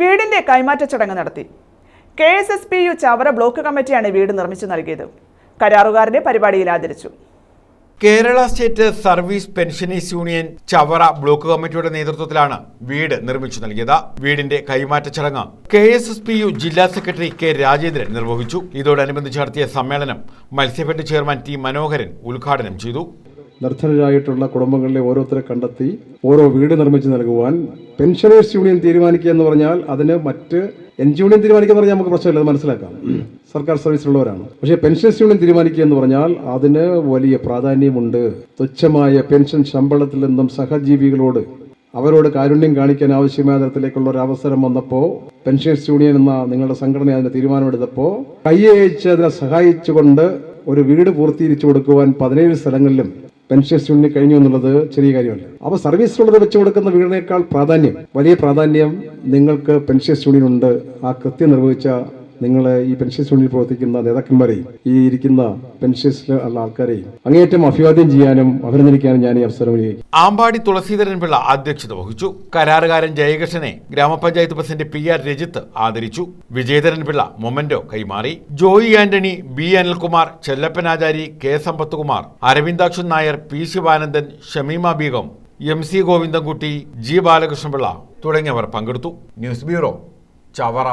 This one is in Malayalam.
വീടിന്റെ കൈമാറ്റ ചടങ്ങ് നടത്തി. K S S P U Chavara block കമ്മിറ്റിയാണ് വീട് നിർമ്മിച്ചു നൽകിയത്. കരാറുകാരനെ പരിപാടിയിൽ ആദരിച്ചു. Kerala state service pensioners union Chavara block കമ്മിറ്റിയുടെ നേതൃത്വത്തിലാണ് വീട് നിർമ്മിച്ചു നൽകിയത്. വീടിന്റെ കൈമാറ്റ ചടങ്ങ് K S S P U ജില്ലാ സെക്രട്ടറി കെ രാജേന്ദ്രൻ നിർവഹിച്ചു. ഇതോടനുബന്ധിച്ച് നടത്തിയ സമ്മേളനം മത്സ്യഫെഡ് ചെയർമാൻ ടി മനോഹരൻ ഉദ്ഘാടനം ചെയ്തു. നിർധനരായിട്ടുള്ള കുടുംബങ്ങളിലെ ഓരോരുത്തരെ കണ്ടെത്തി ഓരോ വീട് നിർമ്മിച്ച് നൽകുവാൻ പെൻഷനേഴ്സ് യൂണിയൻ തീരുമാനിക്കുക എന്ന് പറഞ്ഞാൽ അതിന് മറ്റ് എൻ ജി യൂണിയൻ തീരുമാനിക്കുക പറഞ്ഞാൽ നമുക്ക് പ്രശ്നമില്ല അത് മനസ്സിലാക്കാം. സർക്കാർ സർവീസിലുള്ളവരാണ്. പക്ഷേ പെൻഷനേഴ്സ് യൂണിയൻ തീരുമാനിക്കുക എന്ന് പറഞ്ഞാൽ അതിന് വലിയ പ്രാധാന്യമുണ്ട്. തുച്ഛമായ പെൻഷൻ ശമ്പളത്തിൽ നിന്നും സഹജീവികളോട് അവരോട് കാരുണ്യം കാണിക്കാൻ ആവശ്യമായ തരത്തിലേക്കുള്ള ഒരു അവസരം വന്നപ്പോൾ പെൻഷനേഴ്സ് യൂണിയൻ എന്ന നിങ്ങളുടെ സംഘടന അതിന് തീരുമാനമെടുത്തപ്പോൾ കൈയയച്ച് അതിനെ സഹായിച്ചുകൊണ്ട് ഒരു വീട് പൂർത്തീകരിച്ചു കൊടുക്കുവാൻ പതിനേഴ് സ്ഥലങ്ങളിലും പെൻഷൻസ് യൂണിയൻ കഴിഞ്ഞു എന്നുള്ളത് ചെറിയ കാര്യമല്ല. അപ്പോൾ സർവീസിലുള്ളത് വെച്ച് കൊടുക്കുന്ന വീടിനേക്കാൾ പ്രാധാന്യം വലിയ പ്രാധാന്യം നിങ്ങൾക്ക് പെൻഷൻ ഉണ്ട് ആ കൃത്യം നിർവഹിച്ച നിങ്ങൾ ഈ പെൻഷൻസ് യൂണിയനിൽ പ്രവർത്തിക്കുന്ന നേതാക്കന്മാരെയും ഈ ഇരിക്കുന്ന പെൻഷൻസിൽ ഉള്ള ആൾക്കാരെയും അങ്ങേയറ്റം അഭിവാദ്യം ചെയ്യാനും അഭിനന്ദിക്കാനും ഞാൻ ഈ അവസരം വിനിയോഗിക്കും ആമ്പാടി തുളസീധരൻ പിള്ള അധ്യക്ഷത വഹിച്ചു. കരാറുകാരൻ ജയകൃഷ്ണനെ ഗ്രാമപഞ്ചായത്ത് പ്രസിഡന്റ് പി ആർ രജിത്ത് ആദരിച്ചു. വിജയധരൻ പിള്ള മൊമന്റോ കൈമാറി. Joy Antony B Anilkumar Chellappanachari K Sampathkumar Aravindakshan Nair P Sivanandan Shameema Beegum M C Govindankutty G Balakrishnapillai തുടങ്ങിയവർ പങ്കെടുത്തു. News bureau Chavara.